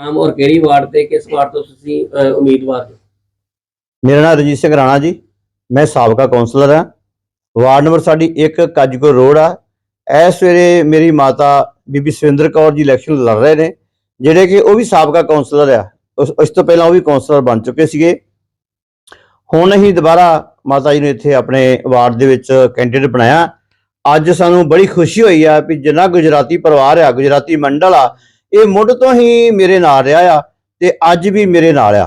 ਨਾਮ ਔਰ ਕਿਹੜੀ ਵਾਰਡ ਤੇ ਕਿਸ ਵਾਰਡ ਤੋਂ ਤੁਸੀਂ ਅਹ, ਉਮੀਦਵਾਰ ਹੋ? ਮੇਰਾ ਨਾਮ ਰਜੀਤ ਸਿੰਘ ਰਾਣਾ ਜੀ। ਮੈਂ ਸਾਬਕਾ ਕੌਂਸਲਰ ਹਾਂ। ਵਾਰਡ ਨੰਬਰ ਸਾਡੀ 1 ਕਾਜੂਕੋ ਰੋਡ ਆ। ਇਸ ਵੇਲੇ ਮੇਰੀ ਮਾਤਾ ਬੀਬੀ ਸੁਰਿੰਦਰ ਕੌਰ ਜੀ ਇਲੈਕਸ਼ਨ ਲੜ ਰਹੇ ਨੇ ਜਿਹੜੇ ਕਿ ਉਹ ਵੀ ਸਾਬਕਾ ਕੌਂਸਲਰ ਆ। ਉਸ ਇਸ ਤੋਂ ਪਹਿਲਾਂ ਉਹ ਵੀ ਕੌਂਸਲਰ ਬਣ ਚੁੱਕੇ ਸੀਗੇ। ਹੁਣ ਅਸੀਂ ਦੁਬਾਰਾ ਮਾਤਾ ਜੀ ਨੂੰ ਇੱਥੇ ਆਪਣੇ ਵਾਰਡ ਦੇ ਵਿੱਚ ਕੈਂਡੀਡੇਟ ਬਣਾਇਆ। ਅੱਜ ਸਾਨੂੰ ਬੜੀ ਖੁਸ਼ੀ ਹੋਈ ਆ ਵੀ ਜਿੰਨਾ ਗੁਜਰਾਤੀ ਪਰਿਵਾਰ ਆ ਗੁਜਰਾਤੀ ਮੰਡਲ ਆ ਇਹ ਮੁੱਢ ਤੋਂ ਹੀ ਮੇਰੇ ਨਾਲ ਰਿਹਾ ਆ ਤੇ ਅੱਜ ਵੀ ਮੇਰੇ ਨਾਲ ਆ।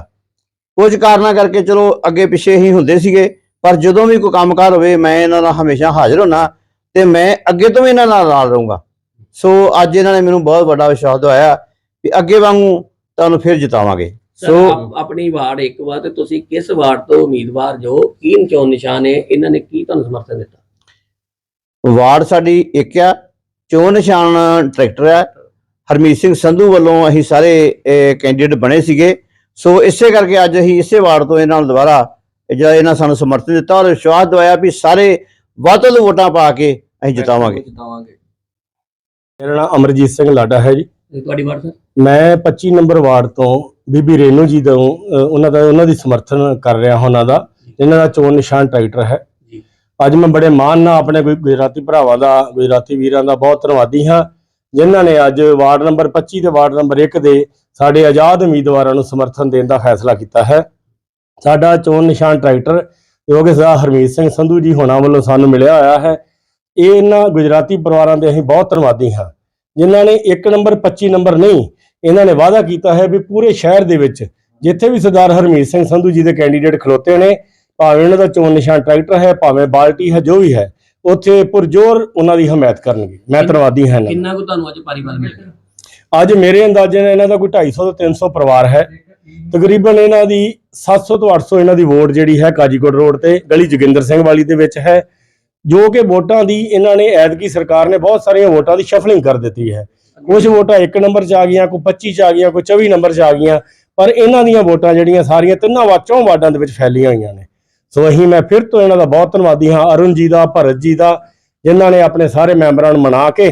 ਕੁਝ ਕਾਰਨਾਂ ਕਰਕੇ ਚਲੋ ਅੱਗੇ ਪਿੱਛੇ ਹੀ ਹੁੰਦੇ ਸੀਗੇ ਪਰ ਜਦੋਂ ਵੀ ਕੋਈ ਕੰਮਕਾਰ ਹੋਵੇ ਮੈਂ ਇਹਨਾਂ ਨਾਲ ਹਮੇਸ਼ਾ ਹਾਜ਼ਰ ਹੁੰਨਾ ਤੇ ਮੈਂ ਅੱਗੇ ਤੋਂ ਵੀ ਇਹਨਾਂ ਨਾਲ ਨਾਲ ਰਹੂੰਗਾ। ਸੋ ਅੱਜ ਇਹਨਾਂ ਨੇ ਮੈਨੂੰ ਬਹੁਤ ਵੱਡਾ ਵਿਸ਼ਵਾਸ ਦਿਵਾਇਆ ਵੀ ਅੱਗੇ ਵਾਂਗੂ ਤੁਹਾਨੂੰ ਫਿਰ ਜਿਤਾਵਾਂਗੇ। ਸੋ ਆਪਣੀ ਵਾਰਡ ਇੱਕ ਵਾਰ ਤੇ ਤੁਸੀਂ ਕਿਸ ਵਾਰਡ ਤੋਂ ਉਮੀਦਵਾਰ ਜੋ ਕੀ ਚੋਣ ਨਿਸ਼ਾਨ ਹੈ ਇਹਨਾਂ ਨੇ ਕੀ ਤੁਹਾਨੂੰ ਸਮਰਥਨ ਦਿੱਤਾ? ਵਾਰਡ ਸਾਡੀ ਇੱਕ ਆ ਚੋਣ ਨਿਸ਼ਾਨ ਟਰੈਕਟਰ ਆ ਹਰਮੀਤ ਸਿੰਘ ਸੰਧੂ ਵੱਲੋਂ ਅਸੀਂ ਸਾਰੇ ਕੈਂਡੀਡੇਟ ਬਣੇ ਸੀਗੇ। ਸੋ ਇਸੇ ਕਰਕੇ ਅੱਜ ਅਸੀਂ ਇਸੇ ਵਾਰਡ ਤੋਂ ਇਹਨਾਂ ਨੂੰ ਦੁਬਾਰਾ ਜਿਹੜਾ ਇਹਨਾਂ ਸਾਨੂੰ ਸਮਰਥਨ ਦਿੱਤਾ ਔਰ ਵਿਸ਼ਵਾਸ ਦਿਵਾਇਆ ਵੀ ਸਾਰੇ ਵੱਧ ਤੋਂ ਵੱਧ ਵੋਟਾਂ ਪਾ ਕੇ ਅਸੀਂ ਜਿਤਾਵਾਂਗੇ। ਜਿਤਾਵਾਂਗੇ। ਮੇਰਾ ਨਾਮ ਅਮਰਜੀਤ ਸਿੰਘ ਲਾਡਾ ਹੈ ਜੀ। ਤੁਹਾਡੀ ਵਾਰਡ ਸਰ? ਮੈਂ 25 ਨੰਬਰ ਵਾਰਡ ਤੋਂ ਬੀਬੀ ਰੇਨੂ ਜੀ ਤੋਂ ਅ, ਉਹਨਾਂ ਦਾ ਉਹਨਾਂ ਦੀ ਸਮਰਥਨ ਕਰ ਰਿਹਾ ਹਾਂ ਉਹਨਾਂ ਦਾ ਇਹਨਾਂ ਦਾ ਚੋਣ ਨਿਸ਼ਾਨ ਟਰੈਕਟਰ ਹੈ। ਜੀ। ਅੱਜ ਮੈਂ ਬੜੇ ਮਾਣ ਨਾਲ ਆਪਣੇ ਗੁ- ਗੁਜਰਾਤੀ ਭਰਾਵਾਂ ਦਾ ਗੁਜਰਾਤੀ ਵੀਰਾਂ ਦਾ ਬਹੁਤ ਧੰਨਵਾਦੀ ਹਾਂ। ਜਿਨ੍ਹਾਂ ਨੇ ਅੱਜ ਵਾਰਡ ਨੰਬਰ 25 ਤੇ ਵਾਰਡ ਨੰਬਰ 1 ਦੇ ਸਾਡੇ ਆਜ਼ਾਦ ਉਮੀਦਵਾਰਾਂ ਨੂੰ ਸਮਰਥਨ ਦੇਣ ਦਾ ਫੈਸਲਾ ਕੀਤਾ ਹੈ। ਸਾਡਾ ਚੋਣ ਨਿਸ਼ਾਨ ਟਰੈਕਟਰ ਜੋ ਕਿ ਸਰਦਾਰ ਹਰਮੀਤ ਸਿੰਘ ਸੰਧੂ ਜੀ ਹੋਣਾ ਵੱਲੋਂ ਸਾਨੂੰ ਮਿਲਿਆ ਹੋਇਆ ਹੈ, ਇਹ ਇਹਨਾਂ ਗੁਜਰਾਤੀ ਪਰਿਵਾਰਾਂ ਦੇ ਅਸੀਂ ਬਹੁਤ ਧੰਨਵਾਦੀ ਹਾਂ। ਜਿਨ੍ਹਾਂ ਨੇ 1 ਨੰਬਰ 25 ਨੰਬਰ ਨਹੀਂ, ਇਹਨਾਂ ਨੇ ਵਾਅਦਾ ਕੀਤਾ ਹੈ ਵੀ ਪੂਰੇ ਸ਼ਹਿਰ ਦੇ ਵਿੱਚ ਜਿੱਥੇ ਵੀ ਸਰਦਾਰ ਹਰਮੀਤ ਸਿੰਘ ਸੰਧੂ ਜੀ ਦੇ ਕੈਂਡੀਡੇਟ ਖਲੋਤੇ ਨੇ, ਭਾਵੇਂ ਉਹਨਾਂ ਦਾ ਚੋਣ ਨਿਸ਼ਾਨ ਟਰੈਕਟਰ ਹੈ, ਭਾਵੇਂ ਬਾਲਟੀ ਹੈ, ਜੋ ਵੀ ਹੈ ਉੱਥੇ ਪੁਰਜੋਰ ਉਹਨਾਂ ਦੀ ਹਮਾਇਤ ਕਰਨਗੇ। ਮੈਂ ਧੰਨਵਾਦੀ ਹਾਂ ਇਹਨਾਂ ਦਾ। ਕਿੰਨਾ ਕੁ ਤੁਹਾਨੂੰ ਅੱਜ ਬਲ ਮਿਲ ਗਿਆ? ਅੱਜ ਮੇਰੇ ਅੰਦਾਜ਼ੇ ਨਾਲ ਇਹਨਾਂ ਦਾ ਕੋਈ 250 ਤੋਂ 300 ਪਰਿਵਾਰ ਹੈ। ਤਕਰੀਬਨ ਇਹਨਾਂ ਦੀ 700 ਤੋਂ 800 ਇਹਨਾਂ ਦੀ ਵੋਟ ਜਿਹੜੀ ਹੈ ਕਾਜੀਕੋਟ ਰੋਡ ਤੇ ਗਲੀ ਜੋਗਿੰਦਰ ਸਿੰਘ ਵਾਲੀ ਦੇ ਵਿੱਚ ਹੈ ਜੋ ਕਿ ਵੋਟਾਂ ਦੀ ਇਹਨਾਂ ਨੇ ਐਤਕੀ ਸਰਕਾਰ ਨੇ ਬਹੁਤ ਸਾਰੀਆਂ ਵੋਟਾਂ ਦੀ ਸ਼ਫਲਿੰਗ ਕਰ ਦਿੱਤੀ ਹੈ। ਕੁਝ ਵੋਟਾਂ 1 ਨੰਬਰ 'ਚ ਆ ਗਈਆਂ ਕੋਈ 25 'ਚ ਆ ਗਈਆਂ ਕੋਈ 24 ਨੰਬਰ 'ਚ ਆ ਗਈਆਂ ਪਰ ਇਹਨਾਂ ਦੀਆਂ ਵੋਟਾਂ ਜਿਹੜੀਆਂ ਸਾਰੀਆਂ ਤਿੰਨਾਂ ਵਾ ਚੌਂ ਵਾਰਡਾਂ ਦੇ ਵਿੱਚ ਫੈਲੀਆਂ ਹੋਈਆਂ ਨੇ। ਸੋ ਅਸੀਂ ਮੈਂ ਫਿਰ ਤੋਂ ਇਹਨਾਂ ਦਾ ਬਹੁਤ ਧੰਨਵਾਦੀ ਹਾਂ ਅਰੁਣ ਜੀ ਦਾ ਭਰਤ ਜੀ ਦਾ ਜਿਨ੍ਹਾਂ ਨੇ ਆਪਣੇ ਸਾਰੇ ਮੈਂਬਰਾਂ ਨੂੰ ਮਨਾ ਕੇ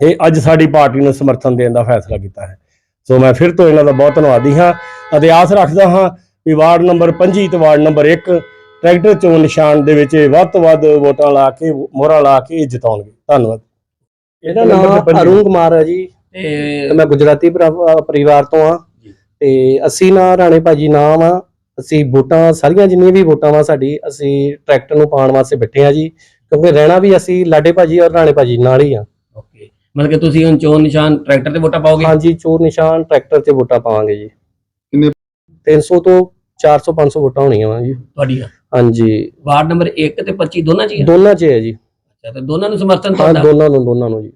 ਇਹ ਅੱਜ ਸਾਡੀ ਪਾਰਟੀ ਨੂੰ ਸਮਰਥਨ ਦੇਣ ਦਾ ਫੈਸਲਾ ਕੀਤਾ ਹੈ। ਸੋ ਮੈਂ ਫਿਰ ਤੋਂ ਇਹਨਾਂ ਦਾ ਬਹੁਤ ਧੰਨਵਾਦੀ ਹਾਂ ਅਤੇ ਆਸ ਰੱਖਦਾ ਹਾਂ ਵੀ ਵਾਰਡ ਨੰਬਰ 25 ਤੇ ਵਾਰਡ ਨੰਬਰ 1 ਟਰੈਕਟਰ ਚੋਣ ਨਿਸ਼ਾਨ ਦੇ ਵਿੱਚ ਇਹ ਵੱਧ ਤੋਂ ਵੱਧ ਵੋਟਾਂ ਲਾ ਕੇ ਮੋਹਰਾਂ ਲਾ ਕੇ ਜਿਤਾਉਣਗੇ। ਧੰਨਵਾਦ। ਇਹਦਾ ਨਾਮ ਅਰੁਣ ਕੁਮਾਰ ਹੈ ਜੀ। ਤੇ ਮੈਂ ਗੁਜਰਾਤੀ ਪਰਿਵਾਰ ਤੋਂ ਆ ਜੀ। ਤੇ ਅਸੀਂ ਨਾ ਰਾਣੇ ਭਾਜੀ ਨਾਮ ਆ। ਅਸੀਂ ਵੋਟਾਂ ਸਾਰੀਆਂ ਜਿੰਨੀਆਂ ਵੀ ਵੋਟਾਂ ਵਾ ਸਾਡੀ ਅਸੀਂ ਟਰੈਕਟਰ ਨੂੰ ਪਾਉਣ ਵਾਸਤੇ ਬੈਠੇ ਆ ਜੀ ਕਿਉਂਕਿ ਰਹਿਣਾ ਵੀ ਅਸੀਂ ਲਾਡੇ ਭਾਜੀ ਔਰ ਰਾਣੇ ਭਾਜੀ ਨਾਲ ਹੀ ਆ। ਓਕੇ ਮਤਲਬ ਕਿ ਤੁਸੀਂ ਹੁਣ ਚੋਣ ਨਿਸ਼ਾਨ ਟਰੈਕਟਰ ਤੇ ਵੋਟਾਂ ਪਾਓਗੇ? ਹਾਂਜੀ ਚੋਰ ਨਿਸ਼ਾਨ ਟਰੈਕਟਰ ਤੇ ਵੋਟਾਂ ਪਾਵਾਂਗੇ ਜੀ। ਕਿੰਨੇ? 300 ਤੋਂ 400 500 ਵੋਟਾਂ ਹੋਣੀਆਂ ਵਾ ਜੀ। ਤੁਹਾਡੀਆਂ? ਹਾਂਜੀ। ਵਾਰਡ ਨੰਬਰ 1 ਤੇ 25 ਦੋਨਾਂ ਚ ਹੀ ਆ? ਦੋਨਾਂ 'ਚ ਹੈ ਜੀ। ਅੱਛਾ ਤੇ ਦੋਨਾਂ ਨੂੰ ਸਮਰਥਨ ਹਾਂ ਤੁਹਾਡਾ ਦੋਨਾਂ ਨੂੰ ਦੋਨਾਂ ਨੂੰ ਜੀ।